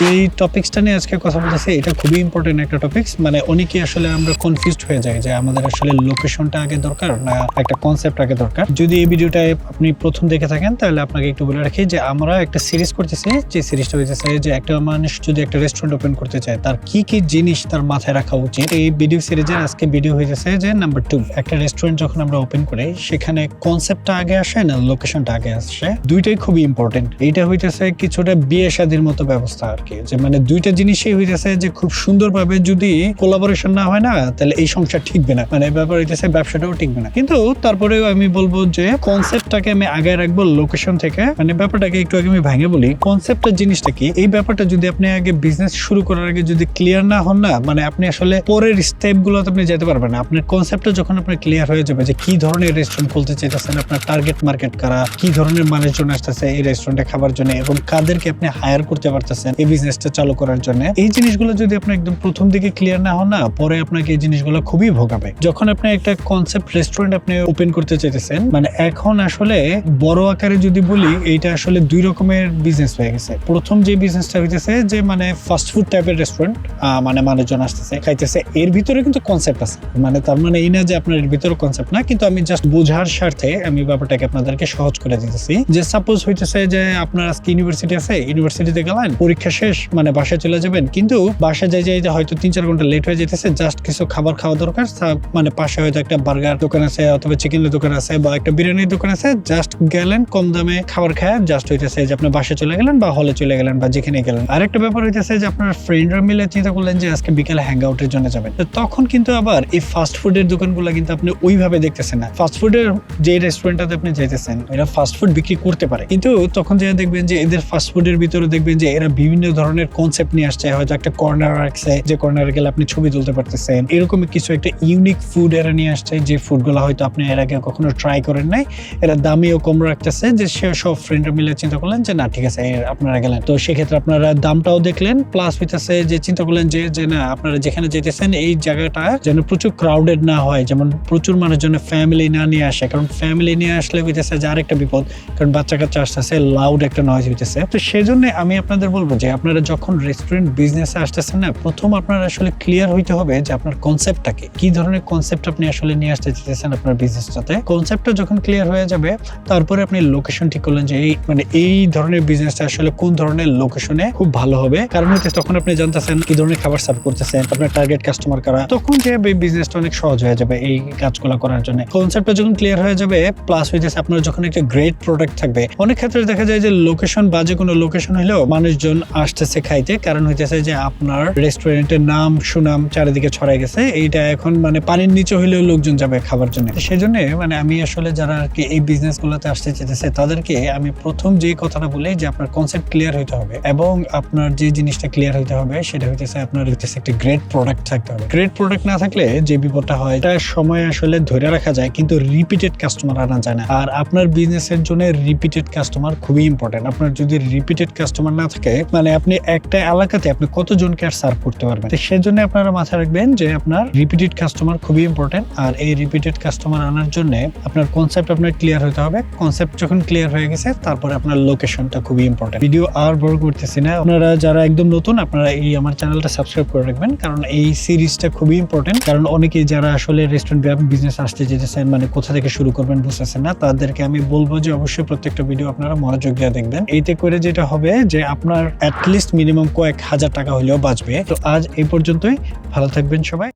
যেই টপিক্সটা নিয়ে আজকে কথা বলতেছি, এটা খুবই ইম্পর্টেন্ট একটা টপিক্স মানে অনেকেই আসলে আমরা কনফিউজড হয়ে যাই যে আমাদের আসলে লোকেশনটা আগে দরকার না একটা কনসেপ্ট আগে দরকার। যদি এই ভিডিওটা আপনি প্রথম দেখে থাকেন, তাহলে আপনাকে একটু বলে রাখি যে আমরা একটা সিরিজ করতেছি, যে সিরিজটা হইতেছে যে একটা মানুষ যদি একটা রেস্টুরেন্ট ওপেন করতে চায়, তার কি কি জিনিস তার মাথায় রাখা উচিত? এই ভিডিও সিরিজের আজকে ভিডিও হইতেছে যে নাম্বার টু একটা রেস্টুরেন্ট যখন আমরা ওপেন করি, সেখানে কনসেপ্টটা আগে আসে না লোকেশনটা আগে আসে? দুইটাই খুবই ইম্পর্টেন্ট এইটা হইতেছে কিছুটা বিয়ে শাদির মতো ব্যবস্থা আর। কি যে মানে দুইটা জিনিসই হইতেছে যে খুব সুন্দরভাবে যদি কোলাবোরেশন না হয় না, তাহলে এই সংসার ঠিকবে না। মানে ব্যাপার হইতেছে, ব্যবসাটাও ঠিকবে না। কিন্তু তারপরেও আমি বলব যে কনসেপ্টটাকে আমি আগে রাখব লোকেশন থেকে। মানে ব্যাপারটাকে একটু আগে আমি ভাঙে বলি। কনসেপ্টের জিনিসটা কি? এই ব্যাপারটা যদি আপনি আগে বিজনেস শুরু করার আগে যদি ক্লিয়ার না হন না মানে আপনি আসলে পরের স্টেপ গুলোতে আপনি যেতে পারবেন না। আপনার কনসেপ্টটা যখন আপনার ক্লিয়ার হয়ে যাবে যে কি ধরনের রেস্টুরেন্ট খুলতে চাইতেছেন, আপনার টার্গেট মার্কেট কারা, কি ধরনের মানুষজন আসতেছে এই রেস্টুরেন্টে খাবার জন্য এবং কাদেরকে আপনি হায়ার করতে পারতেছেন, এই বিজনেসটা চালু করার জন্য। এই জিনিসগুলো যদি আপনি একদম প্রথম দিকে ক্লিয়ার না হন না, পরে আপনাকে এই জিনিসগুলো খুবই ভোগাবে। যখন আপনি একটা কনসেপ্ট রেস্টুরেন্ট আপনি ওপেন করতে চাইতেছেন মানে এখন আসলে বড় আকারে যদি বলি, এইটা আসলে দুই রকমের বিজনেস হয়ে গেছে। প্রথম যে বিজনেসটা হইতেছে যে মানে ফাস্ট ফুড টাইপের রেস্টুরেন্ট মানে মানুষজন আসতেছে, খাইতেছে। এর ভিতরে কিন্তু কনসেপ্ট আছে। মানে তার মানে এই না যে আপনার এর ভিতরে কনসেপ্ট না, কিন্তু আমি জাস্ট বোঝার স্বার্থে আমি ব্যাপারটাকে আপনাদেরকে সহজ করে দিতেছি। যে সাপোজ হইতেছে যে আপনার আজকে ইউনিভার্সিটি আছে ইউনিভার্সিটিতে গেলেন, পরীক্ষা শেষ মানে বাসায় চলে যাবেন, কিন্তু বাসায় যাই যাই হয়তো তিন চার ঘণ্টা লেট হয়ে যেতেছে জাস্ট কিছু খাবার খাওয়া দরকার মানে পাশে হয়তো একটা বার্গার দোকান আছে অথবা চিকেনের দোকান আছে বা একটা বিরিয়ানির দোকান আছে জাস্ট গেলেন, কম দামে খাবার খায় জাস্ট হইতেছে যে আপনি বাসায় চলে গেলেন বা হলে চলে গেলেন বা যেখানে গেলেন। আরেকটা ব্যাপার হইতেছে যে আপনার ফ্রেন্ডরা মিলে চিন্তা করলেন যে আজকে বিকেলে হ্যাং আউটের জন্য যাবেন। তো তখন কিন্তু আবার এই ফাস্ট ফুডের দোকানগুলো কিন্তু আপনি ওইভাবে দেখতেছেন না। ফাস্ট ফুডের যে রেস্টুরেন্টটাতে আপনি যাইতেছেন, এরা ফাস্ট ফুড বিক্রি করতে পারে। কিন্তু তখন যে দেখবেন যে এদের ফাস্ট ফুডের ভিতরে দেখবেন যে এরা বিভিন্ন ধরনের কনসেপ্ট নিয়ে আসছে। হয়তো একটা কর্নার রাখছে যে কর্নারে গেলে আপনি ছবি তুলতে পারতেছেন। এরকম কিছু একটা ইউনিক ফুড এরা নিয়ে আসছে, যে ফুডগুলো হয়তো আপনি এর আগে কখনো ট্রাই করেন নাই। এরা দামিও কম রাখতেছে, যে সে সব ফ্রেন্ডরা মিলে চিন্তা করলেন যে, না, ঠিক আছে আপনারা গেলেন। তো সেক্ষেত্রে আপনারা দামটাও দেখলেন প্লাস হইতেছে যে চিন্তা করলেন যে যে না, আপনারা যেখানে যেতেছেন, এই জায়গাটা যেন প্রচুর ক্রাউডেড না হয়, যেমন প্রচুর মানুষজনের ফ্যামিলি না নিয়ে আসে। কারণ ফ্যামিলি নিয়ে আসলে হইতেছে যে আরেকটা বিপদ, কারণ বাচ্চা কাচ্চা আসতেছে লাউড একটা নয়েজ হইতেছে। তো সেজন্য আমি আপনাদের বলব যে, আপনারা যখন রেস্টুরেন্ট বিজনেসে আসতেছেন না, প্রথম আপনার আসলে ক্লিয়ার হইতে হবে যে আপনার কনসেপ্টটাকে কি। ধরনের কনসেপ্ট আপনি আসলে নিয়ে আসতে চাইতেছেন আপনার বিজনেসটাতে কনসেপ্টটা যখন ক্লিয়ার হয়ে যাবে, তারপরে আপনি লোকেশন ঠিক করলেন যে, এই মানে এই ধরনের বিজনেসটা আসলে কোন ধরনের লোকেশনে খুব ভালো হবে। কারণ হচ্ছে তখন আপনি জানতেছেন কি ধরনের খাবার সার্ভ করতেছেন, আপনার টার্গেট কাস্টমার কারা, তখন যে বিজনেসটা অনেক সহজ হয়ে যাবে এই কাজগুলো করার জন্য। কনসেপ্টটা যখন ক্লিয়ার হয়ে যাবে প্লাস হয়ে যাচ্ছে আপনার যখন একটা গ্রেট প্রোডাক্ট থাকবে, অনেক ক্ষেত্রে দেখা যায় যে লোকেশন বাজে কোনো লোকেশন হলেও মানুষজন আসতেছে খাইতে, কারণ হইতেছে যে আপনার রেস্টুরেন্টের নাম, সুনাম চারিদিকে ছড়াই গেছে, এইটা এখন মানে পানির নিচে হইলেও লোকজন যাবে খাবার জন্য। সেই জন্য মানে আমি আসলে যারা আর কি এই বিজনেস গুলোতে আসতে চেতেছে তাদেরকে আমি প্রথম যে কথাটা বলি যে আপনার কনসেপ্ট ক্লিয়ার হইতে হবে এবং আপনার যে জিনিসটা ক্লিয়ার হইতে হবে, সেটা হইতেছে আপনার হইতেছে একটা গ্রেট প্রোডাক্ট থাকতে হবে। গ্রেট প্রোডাক্ট না থাকলে যে বিপদটা হয়, এটা সময় আসলে ধরে রাখা যায়, কিন্তু রিপিটেড কাস্টমার আনা যায় না। আর আপনার বিজনেসের জন্য রিপিটেড কাস্টমার খুবই ইম্পর্টেন্ট আপনার যদি রিপিটেড কাস্টমার না থাকে মানে আপনি একটা এলাকাতে আপনি কতজনকে আর সার্ভ করতে পারবেন? তো সেজন্য আপনারা মাথায় রাখবেন যে আপনার রিপিটেড কাস্টমার খুবই ইম্পর্টেন্ট আর এই রিপিটেড কাস্টমার আনার জন্য আপনার কনসেপ্ট আপনার ক্লিয়ার হতে হবে। কনসেপ্ট যখন ক্লিয়ার হয়ে গেছে, তারপরে আপনার লোকেশনটা খুবই ইম্পর্টেন্ট ভিডিও আর বড় করতেছি না। আপনারা যারা একদম নতুন, আপনারা এই আমার চ্যানেলটা সাবস্ক্রাইব করে রাখবেন, কারণ এই সিরিজটা খুবই ইম্পর্টেন্ট কারণ অনেকে যারা আসলে রেস্টুরেন্ট বিজনেস আসতে যেতেছেন মানে কোথা থেকে শুরু করবেন বুঝতেছেন না, তাদেরকে আমি বলব যে অবশ্যই প্রত্যেকটা ভিডিও আপনারা মনোযোগ দিয়ে দেখবেন। এইতে করে যেটা হবে যে আপনার অ্যাটলিস্ট মিনিমাম কয়েক হাজার টাকা হলেও বাঁচবে। তো আজ এই পর্যন্তই, ভালো থাকবেন সবাই।